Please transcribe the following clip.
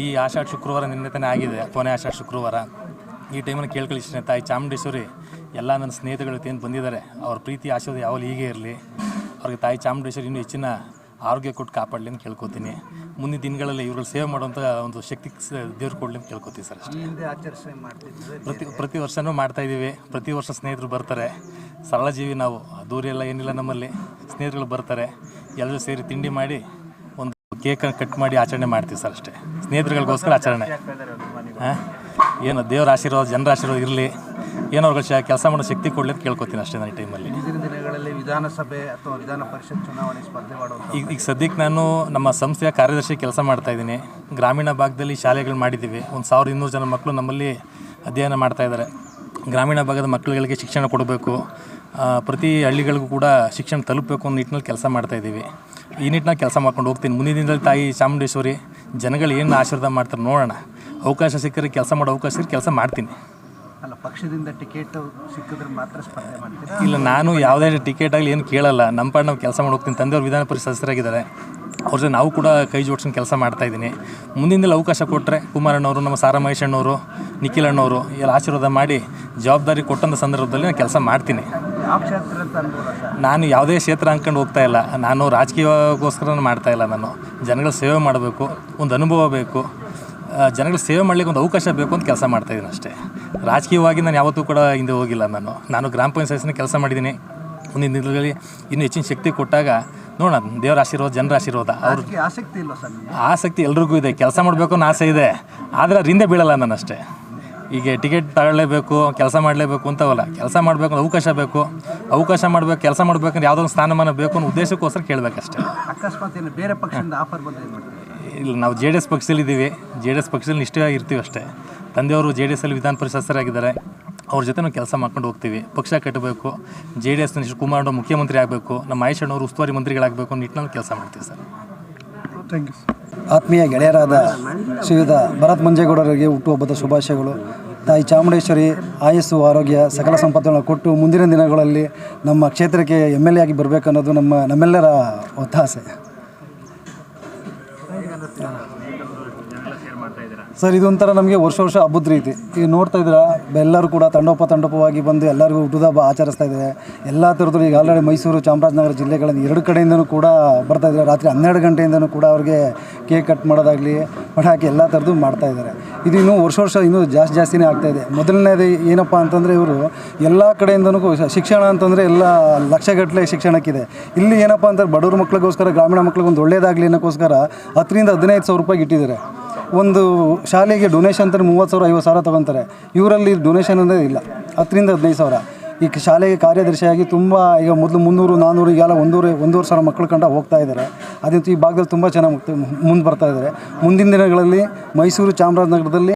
ಈ ಆಷಾಢ ಶುಕ್ರವಾರ ನಿನ್ನೆ ತಾನೇ ಆಗಿದೆ ಕೊನೆ ಆಷಾಢ ಶುಕ್ರವಾರ. ಈ ಟೈಮನ್ನು ಕೇಳ್ಕೊಳ್ಳಿ ತಾಯಿ ಚಾಮುಂಡೇಶ್ವರಿ ಎಲ್ಲ ನನ್ನ ಸ್ನೇಹಿತರು ಏನು ಬಂದಿದ್ದಾರೆ. ಅವ್ರ ಪ್ರೀತಿ ಆಶೀರ್ವಾದ ಯಾವಾಗಲೂ ಹೀಗೆ ಇರಲಿ. ಅವ್ರಿಗೆ ತಾಯಿ ಚಾಮುಂಡೇಶ್ವರಿ ಇನ್ನೂ ಹೆಚ್ಚಿನ ಆರೋಗ್ಯ ಕೊಟ್ಟು ಕಾಪಾಡಲಿ ಅಂತ ಕೇಳ್ಕೊತೀನಿ. ಮುಂದಿನ ದಿನಗಳಲ್ಲಿ ಇವ್ರಲ್ಲಿ ಸೇವೆ ಮಾಡುವಂಥ ಒಂದು ಶಕ್ತಿ ದೇವ್ರು ಕೊಡಲಿ ಅಂತ ಕೇಳ್ಕೊತೀವಿ ಸರ್ ಅಷ್ಟೇ. ಪ್ರತಿ ಪ್ರತಿ ವರ್ಷವೂ ಮಾಡ್ತಾಯಿದ್ದೀವಿ ಪ್ರತಿ ವರ್ಷ ಸ್ನೇಹಿತರು ಬರ್ತಾರೆ. ಸರಳ ಜೀವಿ ನಾವು. ದೂರ ಎಲ್ಲ ಏನಿಲ್ಲ ನಮ್ಮಲ್ಲಿ. ಸ್ನೇಹಿತರುಗಳು ಬರ್ತಾರೆ. ಎಲ್ಲರೂ ಸೇರಿ ತಿಂಡಿ ಮಾಡಿ ಒಂದು ಕೇಕ್ ಕಟ್ ಮಾಡಿ ಆಚರಣೆ ಮಾಡ್ತೀವಿ ಸರ್ ಅಷ್ಟೇ. ಸ್ನೇಹಿತರುಗಳಿಗೋಸ್ಕರ ಆಚರಣೆ. ಹಾಂ? ಏನು ದೇವರ ಆಶೀರ್ವಾದ ಜನರ ಆಶೀರ್ವಾದ ಇರಲಿ. ಏನೋ ಅವ್ರಿಗೆ ಕೆಲಸ ಮಾಡೋ ಶಕ್ತಿ ಕೊಡಲಿ ಅಂತ ಕೇಳ್ಕೊತೀನಿ ಅಷ್ಟೇ ನನ್ನ ಟೈಮಲ್ಲಿ ದಿನಗಳಲ್ಲಿ ವಿಧಾನಸಭೆ ಅಥವಾ ವಿಧಾನ ಪರಿಷತ್ ಚುನಾವಣೆ ಸ್ಪರ್ಧೆ ಮಾಡೋದು ಈಗ ಈಗ ಸದ್ಯಕ್ಕೆ ನಾನು ನಮ್ಮ ಸಂಸ್ಥೆಯ ಕಾರ್ಯದರ್ಶಿ ಕೆಲಸ ಮಾಡ್ತಾ ಇದ್ದೀನಿ. ಗ್ರಾಮೀಣ ಭಾಗದಲ್ಲಿ ಶಾಲೆಗಳು ಮಾಡಿದ್ದೀವಿ. ಒಂದು ಸಾವಿರದ ಇನ್ನೂರು ಜನ ಮಕ್ಕಳು ನಮ್ಮಲ್ಲಿ ಅಧ್ಯಯನ ಮಾಡ್ತಾ ಇದ್ದಾರೆ. ಗ್ರಾಮೀಣ ಭಾಗದ ಮಕ್ಕಳುಗಳಿಗೆ ಶಿಕ್ಷಣ ಕೊಡಬೇಕು. ಪ್ರತಿ ಹಳ್ಳಿಗಳಿಗೂ ಕೂಡ ಶಿಕ್ಷಣ ತಲುಪಬೇಕು ಅನ್ನೋ ನಿಟ್ಟಿನಲ್ಲಿ ಕೆಲಸ ಮಾಡ್ತಾ ಇದ್ದೀವಿ. ಈ ನಿಟ್ಟಿನ ಕೆಲಸ ಮಾಡ್ಕೊಂಡು ಹೋಗ್ತೀನಿ. ಮುಂದಿನ ದಿನದಲ್ಲಿ ತಾಯಿ ಚಾಮುಂಡೇಶ್ವರಿ ಜನಗಳು ಏನು ಆಶೀರ್ವಾದ ಮಾಡ್ತಾರೆ ನೋಡೋಣ. ಅವಕಾಶ ಸಿಕ್ಕರೆ ಕೆಲಸ ಮಾಡೋ ಅವಕಾಶ ಸಿಕ್ಕರೆ ಕೆಲಸ ಮಾಡ್ತೀನಿ. ಅಲ್ಲ ಪಕ್ಷದಿಂದ ಟಿಕೆಟ್ ಸಿಕ್ಕಿದ್ರೆ ಮಾತ್ರ ಸ್ಪರ್ಧೆ ಇಲ್ಲ ನಾನು ಯಾವುದೇ ಟಿಕೆಟ್ ಆಗಲಿ ಏನು ಕೇಳಲ್ಲ. ನಮ್ಮ ಪಾಡ್ ನಾವು ಕೆಲಸ ಮಾಡಿ ಹೋಗ್ತೀನಿ. ತಂದೆಯವರು ವಿಧಾನ ಪರಿಷತ್ ಸದಸ್ಯರಾಗಿದ್ದಾರೆ. ಅವ್ರ ಜೊತೆ ನಾವು ಕೂಡ ಕೈ ಜೋಡಿಸ್ಕೊಂಡು ಕೆಲಸ ಮಾಡ್ತಾ ಇದ್ದೀನಿ. ಮುಂದಿನ ಅವಕಾಶ ಕೊಟ್ಟರೆ ಕುಮಾರಣ್ಣವರು ನಮ್ಮ ಸಾರಾ ಮಹೇಶ್ ಅಣ್ಣವರು ನಿಖಿಲ್ ಅಣ್ಣವರು ಎಲ್ಲ ಆಶೀರ್ವಾದ ಮಾಡಿ ಜವಾಬ್ದಾರಿ ಕೊಟ್ಟಂಥ ಸಂದರ್ಭದಲ್ಲಿ ನಾನು ಕೆಲಸ ಮಾಡ್ತೀನಿ. ನಾನು ಯಾವುದೇ ಕ್ಷೇತ್ರ ಅಂದ್ಕೊಂಡು ಹೋಗ್ತಾ ಇಲ್ಲ. ನಾನು ರಾಜಕೀಯಗೋಸ್ಕರ ಮಾಡ್ತಾ ಇಲ್ಲ ನಾನು. ಜನಗಳ ಸೇವೆ ಮಾಡಬೇಕು ಒಂದು ಅನುಭವ ಬೇಕು. ಜನಗಳ ಸೇವೆ ಮಾಡಲಿಕ್ಕೆ ಒಂದು ಅವಕಾಶ ಬೇಕು ಅಂತ ಕೆಲಸ ಮಾಡ್ತಾ ಇದ್ದೀನಿ ಅಷ್ಟೇ. ರಾಜಕೀಯವಾಗಿ ನಾನು ಯಾವತ್ತೂ ಕೂಡ ಹಿಂದೆ ಹೋಗಿಲ್ಲ ನಾನು. ನಾನು ಗ್ರಾಮ ಪಂಚಾಯತ್ನ ಕೆಲಸ ಮಾಡಿದ್ದೀನಿ. ಮುಂದಿನ ದಿನಗಳಲ್ಲಿ ಇನ್ನೂ ಹೆಚ್ಚಿನ ಶಕ್ತಿ ಕೊಟ್ಟಾಗ ನೋಡೋಣ ದೇವರ ಆಶೀರ್ವಾದ ಜನರ ಆಶೀರ್ವಾದ. ಅವ್ರ ಅದಕ್ಕೆ ಆಸಕ್ತಿ ಇಲ್ಲ ಸರ್ ಆಸಕ್ತಿ ಎಲ್ರಿಗೂ ಇದೆ. ಕೆಲಸ ಮಾಡಬೇಕು ಅನ್ನೋ ಆಸೆ ಇದೆ. ಆದರೆ ಅದರಿಂದ ಹಿಂದೆ ಬೀಳಲ್ಲ ನಾನು ಅಷ್ಟೇ ಈಗ ಟಿಕೆಟ್ ತಗೊಳ್ಳೇಬೇಕು ಕೆಲಸ ಮಾಡಲೇಬೇಕು ಅಂತವಲ್ಲ ಕೆಲಸ ಮಾಡಬೇಕು ಅವಕಾಶ ಬೇಕು. ಅವಕಾಶ ಮಾಡಬೇಕು ಕೆಲಸ ಮಾಡಬೇಕಂದ್ರೆ ಯಾವುದೋ ಒಂದು ಸ್ಥಾನಮಾನ ಬೇಕು ಅನ್ನೋ ಉದ್ದೇಶಕ್ಕೋಸ್ಕರ ಕೇಳಬೇಕಷ್ಟೇ. ಅಕಸ್ಮಾತ್ ಏನು ಬೇರೆ ಪಕ್ಷದಿಂದ ಆಫರ್ ಬಂದ್ರೆ ಏನು ಇಲ್ಲ ನಾವು ಜೆ ಡಿ ಎಸ್ ಪಕ್ಷದಲ್ಲಿದ್ದೀವಿ. ಜೆ ಡಿ ಎಸ್ ಪಕ್ಷದಲ್ಲಿ ನಿಷ್ಠೆಯಾಗಿ ಇರ್ತೀವಿ ಅಷ್ಟೇ. ತಂದೆಯವರು ಜೆ ಡಿ ಎಸ್ಸಲ್ಲಿ ವಿಧಾನ ಪರಿಷತ್ ಸದಸ್ಯರಾಗಿದ್ದಾರೆ ಅವ್ರ ಜೊತೆ ನಾವು ಕೆಲಸ ಮಾಡ್ಕೊಂಡು ಹೋಗ್ತೀವಿ. ಪಕ್ಷ ಕಟ್ಟಬೇಕು. ಜೆ ಡಿ ಎಸ್ ನಿಶ್ ಕುಮಾರ್ ಮುಖ್ಯಮಂತ್ರಿ ಆಗಬೇಕು. ನಮ್ಮ ಮಹೇಶ್ ಅವರು ಉಸ್ತುವಾರಿ ಮಂತ್ರಿಗಳಾಗಬೇಕು ಅನ್ನೋ ನಿಟ್ಟಿನಲ್ಲಿ ಕೆಲಸ ಮಾಡ್ತೀವಿ ಸರ್. ಥ್ಯಾಂಕ್ ಯು ಆತ್ಮೀಯ ಗೆಳೆಯರಾದ ಶ್ರೀಯುತ ಭರತ್ ಮಂಜೇಗೌಡರಿಗೆ ಹುಟ್ಟುಹಬ್ಬದ ಶುಭಾಶಯಗಳು. ತಾಯಿ ಚಾಮುಂಡೇಶ್ವರಿ ಆಯಸ್ಸು, ಆರೋಗ್ಯ ಸಕಲ ಸಂಪತ್ತುಗಳನ್ನು ಕೊಟ್ಟು ಮುಂದಿನ ದಿನಗಳಲ್ಲಿ ನಮ್ಮ ಕ್ಷೇತ್ರಕ್ಕೆ ಎಂ ಎಲ್ ಎ ಆಗಿ ಬರಬೇಕನ್ನೋದು ನಮ್ಮ ನಮ್ಮೆಲ್ಲರ ಒತ್ತಾಸೆ. ಸರ್, ಇದೊಂಥರ ನಮಗೆ ವರ್ಷ ವರ್ಷ ಹಬ್ಬದ ರೀತಿ. ಈಗ ನೋಡ್ತಾ ಇದ್ದೀರಾ, ಎಲ್ಲರೂ ಕೂಡ ತಂಡೋಪ ತಂಡೋಪವಾಗಿ ಬಂದು ಎಲ್ಲರಿಗೂ ಹುಟ್ಟದ ಹಬ್ಬ ಆಚರಿಸ್ತಾ ಇದ್ದಾರೆ. ಎಲ್ಲ ಥರದ್ದು ಈಗ ಆಲ್ರೆಡಿ ಮೈಸೂರು, ಚಾಮರಾಜನಗರ ಜಿಲ್ಲೆಗಳಿಂದ ಎರಡು ಕಡೆಯಿಂದನೂ ಕೂಡ ಬರ್ತಾ ಇದ್ದಾರೆ. ರಾತ್ರಿ ಹನ್ನೆರಡು ಗಂಟೆಯಿಂದನೂ ಕೂಡ ಅವ್ರಿಗೆ ಕೇಕ್ ಕಟ್ ಮಾಡೋದಾಗಲಿ ಪಟಾಕಿ ಎಲ್ಲ ಥರದ್ದು ಮಾಡ್ತಾ ಇದ್ದಾರೆ. ಇದು ಇನ್ನೂ ವರ್ಷ ವರ್ಷ ಇನ್ನೂ ಜಾಸ್ತಿ ಜಾಸ್ತಿನೇ ಆಗ್ತಾ ಇದೆ. ಮೊದಲನೇದು ಏನಪ್ಪ ಅಂತಂದರೆ ಇವರು ಎಲ್ಲ ಕಡೆಯಿಂದನೂ ಶಿಕ್ಷಣ ಅಂತಂದರೆ ಎಲ್ಲ ಲಕ್ಷಗಟ್ಟಲೆ ಶಿಕ್ಷಣಕ್ಕಿದೆ. ಇಲ್ಲಿ ಏನಪ್ಪ ಅಂತಂದ್ರೆ ಬಡವ್ರ ಮಕ್ಳಿಗೋಸ್ಕರ, ಗ್ರಾಮೀಣ ಮಕ್ಳಿಗೆ ಒಂದು ಅನ್ನೋಕ್ಕೋಸ್ಕರ ಹತ್ತರಿಂದ ಹದಿನೈದು ಸಾವಿರ ರೂಪಾಯಿಗೆ ಇಟ್ಟಿದ್ದಾರೆ. ಒಂದು ಶಾಲೆಗೆ ಡೊನೇಷನ್ ಅಂತಾರೆ, ಮೂವತ್ತು ಸಾವಿರ, ಐವತ್ತು ಸಾವಿರ ತೊಗೊತಾರೆ. ಇವರಲ್ಲಿ ಡೊನೇಷನ್ ಅಂದರೆ ಇಲ್ಲ. ಹತ್ತರಿಂದ ಹದಿನೈದು ಸಾವಿರ. ಈ ಶಾಲೆಗೆ ಕಾರ್ಯದರ್ಶಿಯಾಗಿ ತುಂಬ ಈಗ ಮೊದಲು ಮುನ್ನೂರು ನಾನ್ನೂರು ಈಗೆಲ್ಲ ಒಂದೂರು ಒಂದೂವರೆ ಸಾವಿರ ಮಕ್ಕಳು ಕಂಡ ಹೋಗ್ತಾ ಇದ್ದಾರೆ ಅದಂತೂ ಈ ಭಾಗದಲ್ಲಿ ತುಂಬ ಚೆನ್ನಾಗಿ ಮುಂದೆ ಬರ್ತಾ ಇದ್ದಾರೆ ಮುಂದಿನ ದಿನಗಳಲ್ಲಿ ಮೈಸೂರು ಚಾಮರಾಜನಗರದಲ್ಲಿ